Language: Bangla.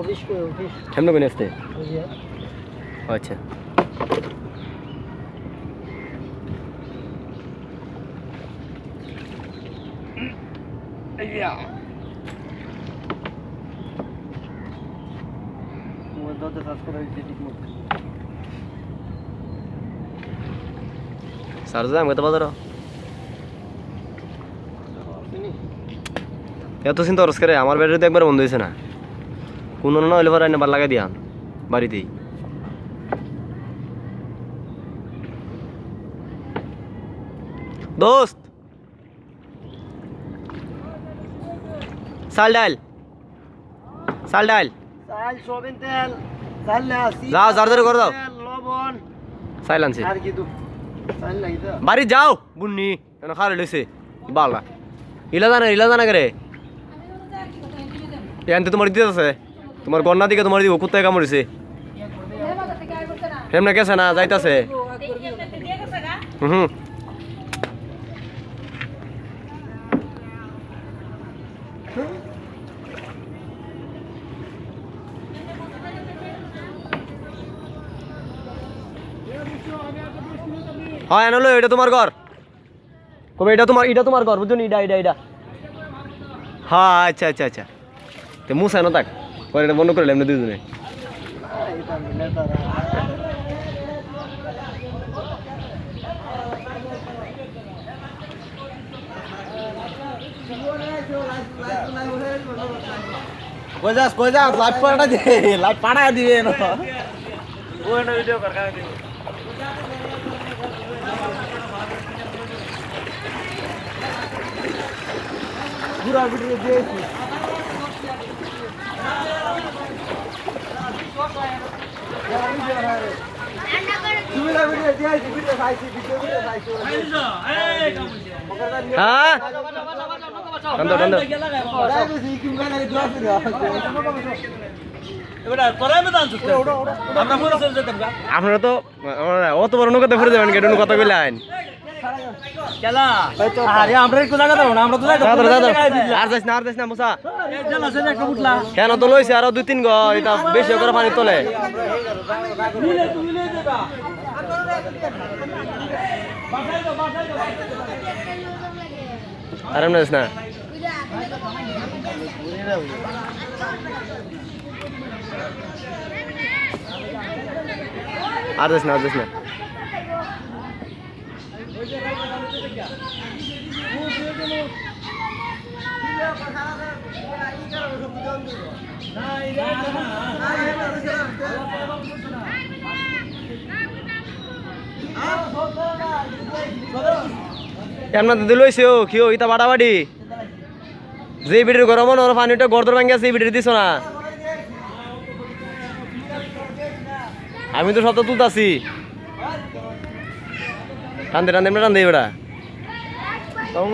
অফিস করে অফিস কেমন করে আসতে ওই যে আচ্ছা মোবাইল দরজা চার্জ করা হয়েছে ঠিক মতো সার যাম কত বাজার এত চিন্তা করস করে? আমার ব্যাটারি তো একবার বন্ধ হয়েছে না। কোনো না হইলে পরে আবার লাগাই দিয়াম বাড়িতেই। দোস্ত! চাল ডাল। চাল ডাল। তেল যাও, যার করে দাও। লবণ। আনছি। আর কি তো। বাড়ি যাও বুন্নি। কেন খারে লইছে। বালা। ইলা জানা ইলা জানা করে? এনতে তোমার দিতে আছে। তোমার গন্না দিকে তোমার দিব, কুত্তায় কামড়িছে হেমনে গেছে না, যাইতাছে। হুম হয়, আনলো, এটা তোমার ঘর। কবে, এটা তোমার এটা তোমার ঘর, বুঝছ নি? এটা এটা এটা হ্যাঁ আচ্ছা আচ্ছা আচ্ছা। তো মুসা না তাক পরে এটা বন্ধ করে এমনি দুজনে। কই যাস কই যাস লাইট পাড়া দে লাইট পাড়া দিবে না ওই না ভিডিও কর কাজ দিও পুরা ভিডিও দিয়েছি তুমি না ভিডিও দিয়েছি ভিডিও খাইছি ভিডিও ভিডিও খাইছি হ্যাঁ? আপনারা তো অত বড় নৌকাতে ফিরে যাবেন কেটে কথা কইলে আইন আরে আমরা একটু জায়গা দাও না আমরা তো জায়গা দাদা আর যাইস না আর যাইস না মুসা কেন তো লইছে আরও দুই তিন গো এটা বেশি করে পানি তোলে আর এমন যাইস না আর যাইস না আর যাইস না এমন দিদি লইছে, ও, কি ও ইতা বাড়াবাড়ি? যে বিড়ির গরম, ওর পানিটা গর্দর ভাঙ্গি আছে, এই বিড়ির দিছ না? আমি তো সব তুলতাছি। টানতে টানতে এমনি টানতে এবার